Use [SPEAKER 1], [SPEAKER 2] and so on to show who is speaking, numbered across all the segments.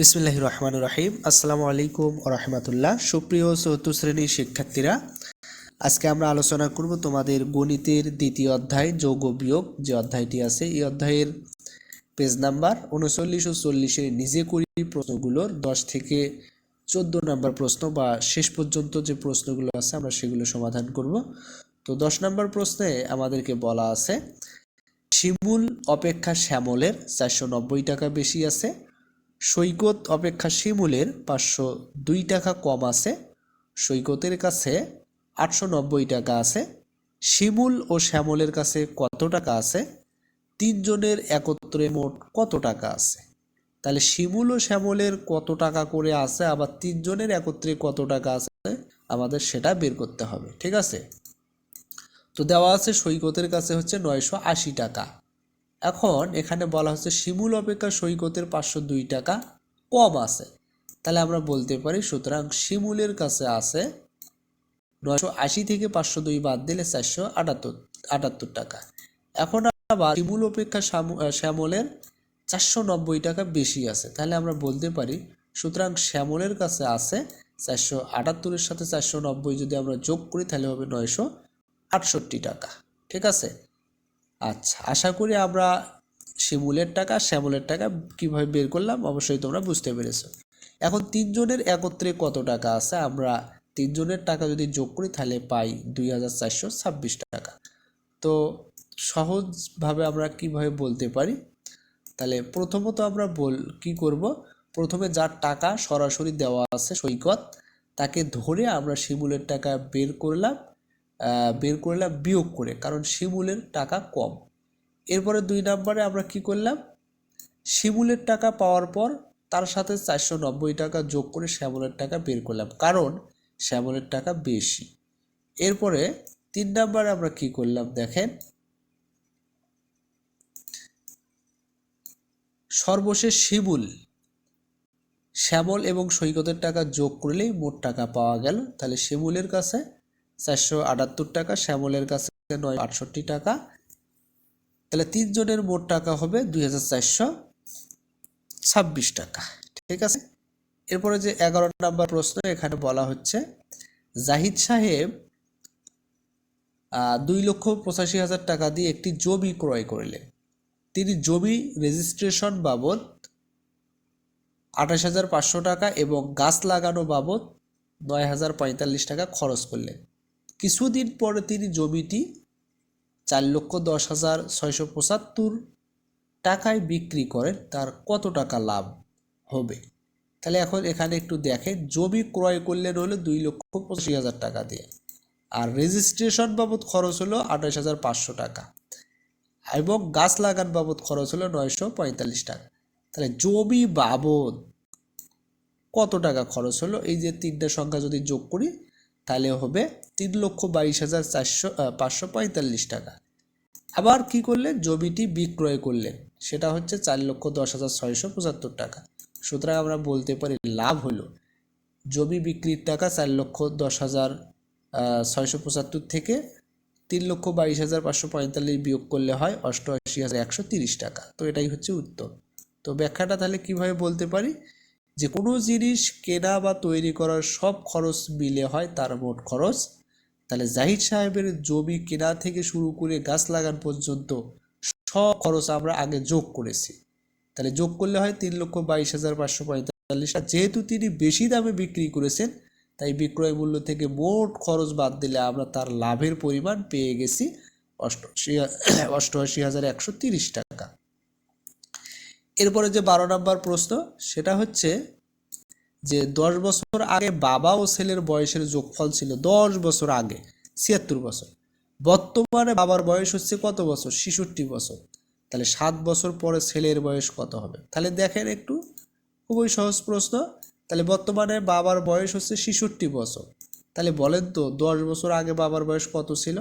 [SPEAKER 1] বিসমিল্লাহ রহমান রাহিম। আসসালামু আলাইকুম রহমতুল্লাহ। সুপ্রিয় চতুর্থ শ্রেণির শিক্ষার্থীরা, আজকে আমরা আলোচনা করব তোমাদের গণিতের দ্বিতীয় অধ্যায়, যৌগ বিয়োগ যে অধ্যায়টি আছে। এই অধ্যায়ের পেজ নাম্বার উনচল্লিশ ও চল্লিশের নিজে করি প্রশ্নগুলোর দশ থেকে চোদ্দ নাম্বার প্রশ্ন বা শেষ পর্যন্ত যে প্রশ্নগুলো আছে আমরা সেগুলো সমাধান করব। তো দশ নম্বর প্রশ্নে আমাদেরকে বলা আছে, শিমুল অপেক্ষা শ্যামলের চারশো নব্বই টাকা বেশি আছে সৈকত অপেক্ষা শিমুলের পাঁচশো দুই টাকা কম আছে। সৈকতের কাছে আটশো নব্বই টাকা আছে। শিমুল ও শ্যামলের কাছে কত টাকা আছে? তিনজনের একত্রে মোট কত টাকা আছে? তাহলে শিমুল ও শ্যামলের কত টাকা করে আছে? আবার তিনজনের একত্রে কত টাকা আছে? আমাদের সেটা বের করতে হবে, ঠিক আছে? তো দেওয়া আছে সৈকতের কাছে হচ্ছে নয়শো আশি টাকা। এখন এখানে বলা হচ্ছে শিমুল অপেক্ষা সৈকতের পাঁচশো দুই টাকা কম আছে। তাহলে আমরা বলতে পারি সুতরাং শিমুলের কাছে আছে নয়শো আশি থেকে পাঁচশো দুই বাদ দিলে চারশো আটাত্তর আটাত্তর টাকা। এখন আবার শিমুল অপেক্ষা শ্যাম- শ্যামলের চারশো নব্বই টাকা বেশি আছে। তাহলে আমরা বলতে পারি সুতরাং শ্যামলের কাছে আছে চারশো আটাত্তরের সাথে চারশো নব্বই যদি আমরা যোগ করি তাহলে হবে নয়শো আটষট্টি টাকা। ঠিক আছে? আচ্ছা আশা করি আমরা শিমুলের টাকা শ্যামলের টাকা কীভাবে বের করলাম অবশ্যই তোমরা বুঝতে পেরেছ। এখন তিনজনের একত্রে কত টাকা আছে? আমরা তিনজনের টাকা যদি যোগ করি তাহলে পাই দুই হাজার চারশো ছাব্বিশ টাকা। তো সহজভাবে আমরা কীভাবে বলতে পারি? তাহলে প্রথমত আমরা বল, কি করব? প্রথমে যার টাকা সরাসরি দেওয়া আছে সৈকত, তাকে ধরে আমরা শিমুলের টাকা বের করলাম। বের করলাম বিয়োগ করে, কারণ শিমুলের টাকা কম। এরপরে দুই নম্বরে আমরা কি করলাম? শিমুলের টাকা পাওয়ার পর তার সাথে চারশো নব্বই টাকা যোগ করে শ্যামলের টাকা বের করলাম, কারণ শ্যামলের টাকা বেশি। এরপরে তিন নম্বরে আমরা কি করলাম? দেখেন, সর্বশেষ শিমুল, শ্যামল এবং সৈকতের টাকা যোগ করলেই মোট টাকা পাওয়া গেল। তাহলে শিমুলের কাছে চারশো আটাত্তর টাকা, শ্যামলের কাছে নয়, আটষট্টি টাকা। তাহলে তিনজনের মোট টাকা হবে দুই হাজার চারশো ছাব্বিশ টাকা, ঠিক আছে? এরপরে যে এগারো নম্বর প্রশ্ন, এখানে বলা হচ্ছে, জাহিদ সাহেব দুই লক্ষ পঁচাশি হাজার টাকা দিয়ে একটি জমি ক্রয় করলেন। তিনি জমি রেজিস্ট্রেশন বাবদ আঠাশ হাজার পাঁচশো টাকা এবং গাছ লাগানো বাবদ নয় হাজার পঁয়তাল্লিশ টাকা খরচ করলেন। কিছুদিন পরে তিনি জমিটি চার লক্ষ দশ হাজার ছয়শো পঁচাত্তর টাকায় বিক্রি করেন। তার কত টাকা লাভ হবে? তাহলে এখন এখানে একটু দেখেন। জমি ক্রয় করলেন হলো দুই লক্ষ পঁচাশি হাজার টাকা দিয়ে। আর রেজিস্ট্রেশন বাবদ খরচ হলো আঠাশ হাজার পাঁচশো টাকা। এবং গাছ লাগান বাবদ খরচ হলো নয়শো পঁয়তাল্লিশ টাকা। তাহলে জমি বাবদ কত টাকা খরচ হলো? এই যে তিনটা সংখ্যা যদি যোগ করি তাহলে হবে তিন লক্ষ বাইশ হাজার চারশো পাঁচশো পঁয়তাল্লিশ টাকা। আবার কি করলেন? জমিটি বিক্রয় করলেন। সেটা হচ্ছে চার লক্ষ দশ হাজার ছয়শো পঁচাত্তর টাকা। সুতরাং আমরা বলতে পারি লাভ হলো। জমি বিক্রির টাকা চার লক্ষ দশ হাজার ছয়শো পঁচাত্তর থেকে তিন লক্ষ বাইশ হাজার পাঁচশো পঁয়তাল্লিশ বিয়োগ করলে হয় অষ্টআশি হাজার একশো তিরিশ টাকা। তো এটাই হচ্ছে উত্তর। তো ব্যাখ্যাটা তাহলে কীভাবে বলতে পারি? যে কোনো জিনিস কেনা বা তৈরি করার সব খরচ মিলে হয়, তার মোট খরচ। তাহলে জাহিদ সাহেবের জমি কেনা থেকে শুরু করে গাছ লাগান পর্যন্ত সব খরচ আমরা আগে যোগ করেছি। তাহলে যোগ করলে হয় তিন লক্ষ বাইশ হাজার পাঁচশো পঁয়তাল্লিশ। যেহেতু তিনি বেশি দামে বিক্রি করেছেন, তাই বিক্রয় মূল্য থেকে মোট খরচ বাদ দিলে আমরা তার লাভের পরিমাণ পেয়ে গেছি অষ্টআশি অষ্টআশি হাজার একশো তিরিশ টাকা। এরপরে যে বারো নম্বর প্রশ্ন, সেটা হচ্ছে যে দশ বছর আগে বাবা ও ছেলের বয়সের যোগফল ছিল দশ বছর আগে, ছিয়াত্তর বছর। বর্তমানে বাবার বয়স হচ্ছে কত বছর? ছেষট্টি বছর। তাহলে সাত বছর পরে ছেলের বয়স কত হবে? তাহলে দেখেন একটু, খুবই সহজ প্রশ্ন। তাহলে বর্তমানে বাবার বয়স হচ্ছে ছেষট্টি বছর। তাহলে বলেন তো, দশ বছর আগে বাবার বয়স কত ছিল?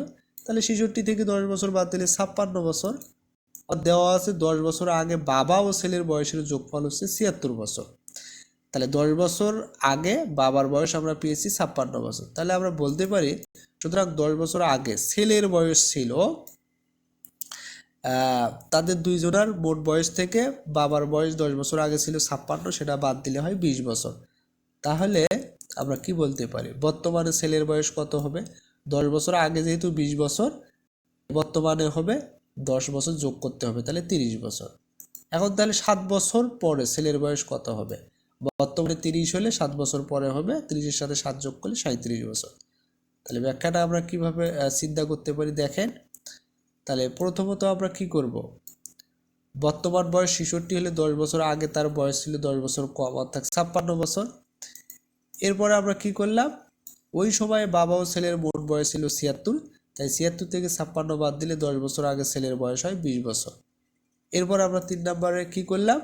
[SPEAKER 1] তাহলে ছেষট্টি থেকে দশ বছর বাদ দিলে ছাপ্পান্ন বছর। দেওয়া আছে দশ বছর আগে বাবা ও ছেলের বয়সের যোগফল হচ্ছে ছিয়াত্তর বছর। তাহলে দশ বছর আগে বাবার বয়স আমরা পেয়েছি ছাপ্পান্ন বছর। তাহলে আমরা বলতে পারি, সুতরাং দশ বছর আগে ছেলের বয়স ছিল তাদের দুইজনার মোট বয়স থেকে বাবার বয়স দশ বছর আগে ছিল ছাপ্পান্ন, সেটা বাদ দিলে হয় বিশ বছর। তাহলে আমরা কি বলতে পারি? বর্তমানে ছেলের বয়স কত হবে? দশ বছর আগে যেহেতু বিশ বছর, বর্তমানে হবে দশ বছর যোগ করতে হবে, তাহলে তিরিশ বছর। এখন তাহলে সাত বছর পরে ছেলের বয়স কত হবে? বর্তমানে তিরিশ হলে সাত বছর পরে হবে, তিরিশের সাথে সাত যোগ করলে সাঁত্রিশ বছর। তাহলে ব্যাখ্যাটা আমরা কীভাবে চিন্তা করতে পারি দেখেন। তাহলে প্রথমত আমরা কি করব? বর্তমান বয়স ছেষট্টি হলে দশ বছর, আগে তার বয়স ছিল দশ বছর কম, অর্থাৎ ছাপ্পান্ন বছর। এরপরে আমরা কি করলাম? ওই সময়ে বাবা ও ছেলের মোট বয়স ছিল ছিয়াত্তর তাই ছিয়াত্তর থেকে ছাপ্পান্ন বাদ দিলে দশ বছর আগে ছেলের বয়স হয় বিশ বছর। এরপর আমরা তিন নম্বরে কি করলাম?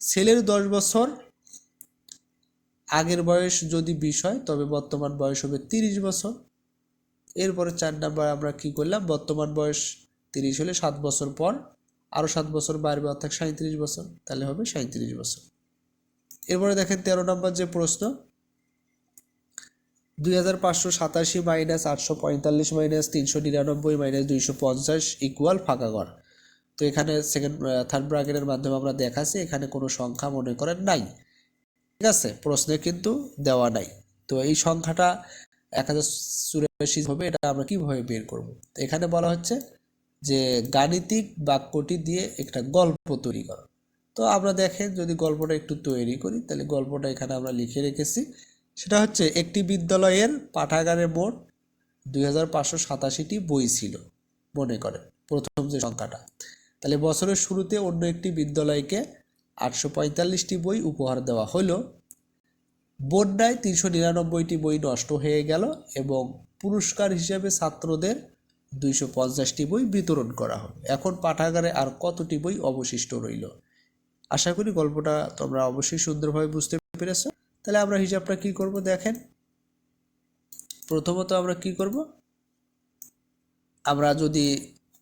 [SPEAKER 1] ছেলের দশ বছর আগের বয়স যদি বিশ হয়, তবে বর্তমান বয়স হবে তিরিশ বছর। এরপরে চার নাম্বার আমরা কি করলাম? বর্তমান বয়স তিরিশ হলে সাত বছর পর আরও সাত বছর বাড়বে, অর্থাৎ সাঁত্রিশ বছর, তাহলে হবে সাঁত্রিশ বছর। এরপরে দেখেন তেরো নম্বর যে প্রশ্ন দুই হাজার পাঁচশো সাতাশি মাইনাস আটশো পঁয়তাল্লিশ মাইনাস তিনশো নিরানব্বই মাইনাস দুইশো পঞ্চাশ ইকুয়াল ফাঁকা ঘর। তো এখানে সেকেন্ড থার্ড ব্র্যাকেটের মাধ্যমে আমরা দেখাচ্ছি, এখানে কোনো সংখ্যা মনে করেন নাই। ঠিক আছে, প্রশ্নে কিন্তু দেওয়া নাই। তো এই সংখ্যাটা এক হাজার চুরাশি হবে, এটা আমরা কীভাবে বের করব? এখানে বলা হচ্ছে যে গাণিতিক বাক্যটি দিয়ে একটা গল্প তৈরি করো। তো আমরা দেখেন যদি গল্পটা একটু তৈরি করি, তাহলে গল্পটা এখানে আমরা লিখে রেখেছি। সেটা হচ্ছে একটি বিদ্যালয়ের পাঠাগারে মোট দুই হাজার পাঁচশো সাতাশিটি বই ছিল, মনে করেন প্রথম যে সংখ্যাটা। তাহলে বছরের শুরুতে অন্য একটি বিদ্যালয়কে আটশো পঁয়তাল্লিশটি বই উপহার দেওয়া হলো। বন্যায় তিনশো নিরানব্বইটি বই নষ্ট হয়ে গেল এবং পুরস্কার হিসেবে ছাত্রদের দুইশো পঞ্চাশটি বই বিতরণ করা হবে এখন পাঠাগারে আর কতটি বই অবশিষ্ট রইল? আশা করি গল্পটা তোমরা অবশ্যই সুন্দরভাবে বুঝতে পেরেছ। তাহলে আমরা হিসাবটা কি করব দেখেন। প্রথমত আমরা কি করব? আমরা যদি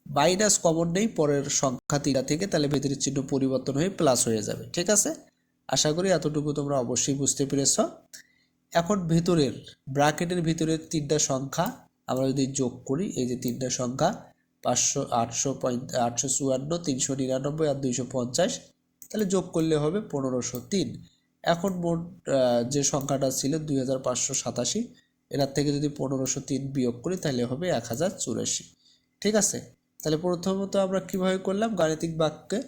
[SPEAKER 1] মাইনাস কমন নেই, পরের সংখ্যা তিনটা থেকে তাহলে ভেতরের চিহ্ন পরিবর্তন হয়ে প্লাস হয়ে যাবে, ঠিক আছে? আশা করি এতটুকু তোমরা অবশ্যই বুঝতে পেরেছ। এখন ভেতরের, ব্র্যাকেটের ভিতরের তিনটা সংখ্যা আমরা যদি যোগ করি, এই যে তিনটা সংখ্যা, পাঁচশো, আটশো আটশো চুয়ান্ন, তিনশো নিরানব্বই আর দুইশো পঞ্চাশ, তাহলে যোগ করলে হবে পনেরোশো তিন। এখন মোট যে সংখ্যাটা ছিল দুই হাজার পাঁচশো সাতাশি এটার থেকে যদি পনেরোশো তিন বিয়োগ করি তাহলে হবে এক হাজার চুরাশি। ঠিক আছে? তাহলে প্রথমত আমরা কীভাবে করলাম? গাণিতিক বাক্যে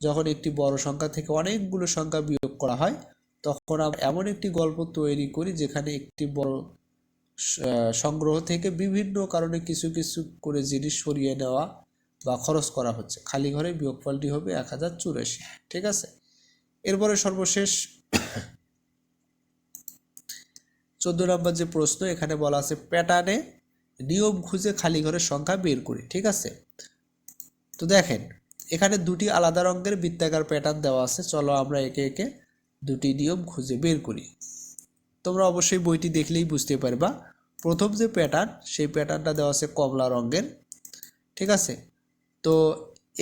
[SPEAKER 1] যখন একটি বড় সংখ্যা থেকে অনেকগুলো সংখ্যা বিয়োগ করা হয়, তখন আমরা এমন একটি গল্প তৈরি করি যেখানে একটি বড় সংগ্রহ থেকে বিভিন্ন কারণে কিছু কিছু করে জিনিস সরিয়ে নেওয়া বা খরচ করা হচ্ছে। খালি ঘরে বিয়োগফলটি হবে এক হাজার চুরাশি। ঠিক আছে? এরপরে সর্বশেষ চোদ্দ নম্বর যে প্রশ্ন, এখানে বলা আছে প্যাটার্নে নিয়ম খুঁজে খালি ঘরের সংখ্যা বের করি, ঠিক আছে? তো দেখেন, এখানে দুটি আলাদা রঙের বৃত্তাকার প্যাটার্ন দেওয়া আছে, চলো আমরা একে একে দুটি নিয়ম খুঁজে বের করি। তোমরা অবশ্যই বইটি দেখলেই বুঝতে পারবা। প্রথম যে প্যাটার্ন সেই প্যাটার্নটা দেওয়া আছে কমলা রঙের, ঠিক আছে? তো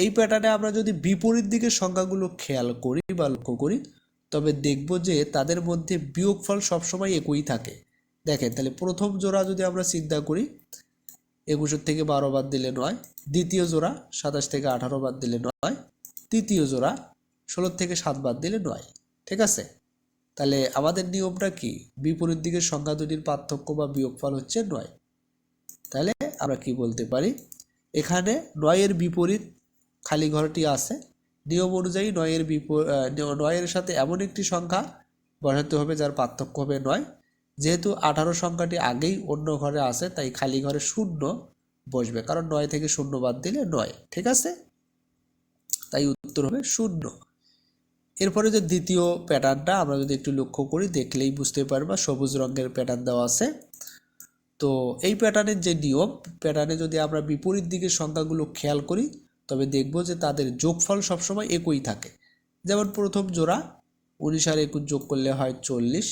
[SPEAKER 1] এই প্যাটার্নে আমরা যদি বিপরীত দিকের সংখ্যাগুলো খেয়াল করি বা লক্ষ্য করি তবে দেখব যে তাদের মধ্যে বিয়োগফল সবসময় একই থাকে। দেখেন, তাহলে প্রথম জোড়া যদি আমরা চিন্তা করি, একুশের থেকে বারো বাদ দিলে নয়, দ্বিতীয় জোড়া সাতাশ থেকে আঠারো বাদ দিলে নয়, তৃতীয় জোড়া ষোলো থেকে সাত বাদ দিলে নয়, ঠিক আছে? তাহলে আমাদের নিয়মটা কি? বিপরীত দিকের সংখ্যা দুটির পার্থক্য বা বিয়োগফল হচ্ছে নয়। তাহলে আমরা কি বলতে পারি? এখানে নয়ের বিপরীত খালি ঘরটি আছে নিয়ম অনুযায়ী নয়ের বিপরীত নয়ের সাথে এমন একটি সংখ্যা বসাতে হবে যার পার্থক্য হবে নয়। যেহেতু আঠারো সংখ্যাটি আগেই অন্য ঘরে আছে, তাই খালি ঘরে শূন্য বসবে। কারণ নয় থেকে শূন্য বাদ দিলে নয়, ঠিক আছে? তাই উত্তর হবে শূন্য। এরপরে যে দ্বিতীয় প্যাটার্নটা আমরা যদি একটু লক্ষ্য করি, দেখলেই বুঝতে পারবা, সবুজ রঙের প্যাটার্ন দেওয়া আছে। তো এই প্যাটার্নের যে নিয়ম, প্যাটার্নে যদি আমরা বিপরীত দিকের সংখ্যাগুলো খেয়াল করি তবে দেখব যে তাদের যোগফল সবসময় একই থাকে। যেমন প্রথম জোড়া, উনিশ আর একুশ যোগ করলে হয় চল্লিশ।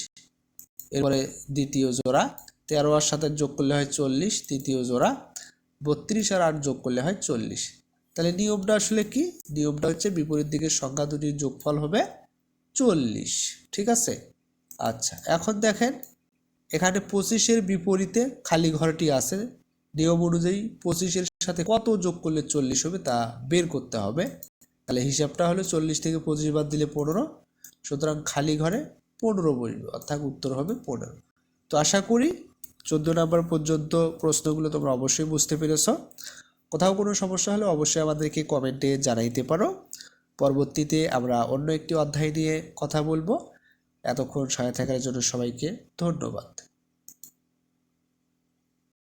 [SPEAKER 1] এরপরে দ্বিতীয় জোড়া, তেরো আর সাথে যোগ করলে হয় চল্লিশ। তৃতীয় জোড়া, বত্রিশ আর আট যোগ করলে হয় চল্লিশ। তাহলে নিয়মটা আসলে কি? নিয়মটা হচ্ছে বিপরীত দিকের সংখ্যা দুটির যোগফল হবে চল্লিশ। ঠিক আছে? আচ্ছা এখন দেখেন, এখানে পঁচিশের বিপরীতে খালি ঘরটি আছে। নিয়ম অনুযায়ী পঁচিশের সাথে কত যোগ করলে চল্লিশ হবে তা বের করতে হবে। তাহলে হিসাবটা হলো চল্লিশ থেকে পঁচিশ বাদ দিলে পনেরো, সুতরাং খালি ঘরে পনেরো বসবে, অর্থাৎ উত্তর হবে পনেরো। তো আশা করি চোদ্দ নম্বর পর্যন্ত প্রশ্নগুলো তোমরা অবশ্যই বুঝতে পেরেছ। কোথাও কোনো সমস্যা হলে অবশ্যই আমাদেরকে কমেন্টে জানাইতে পারো। পরবর্তীতে আমরা অন্য একটি অধ্যায় নিয়ে কথা বলব। এতক্ষণ সহায় থাকার জন্য সবাইকে ধন্যবাদ।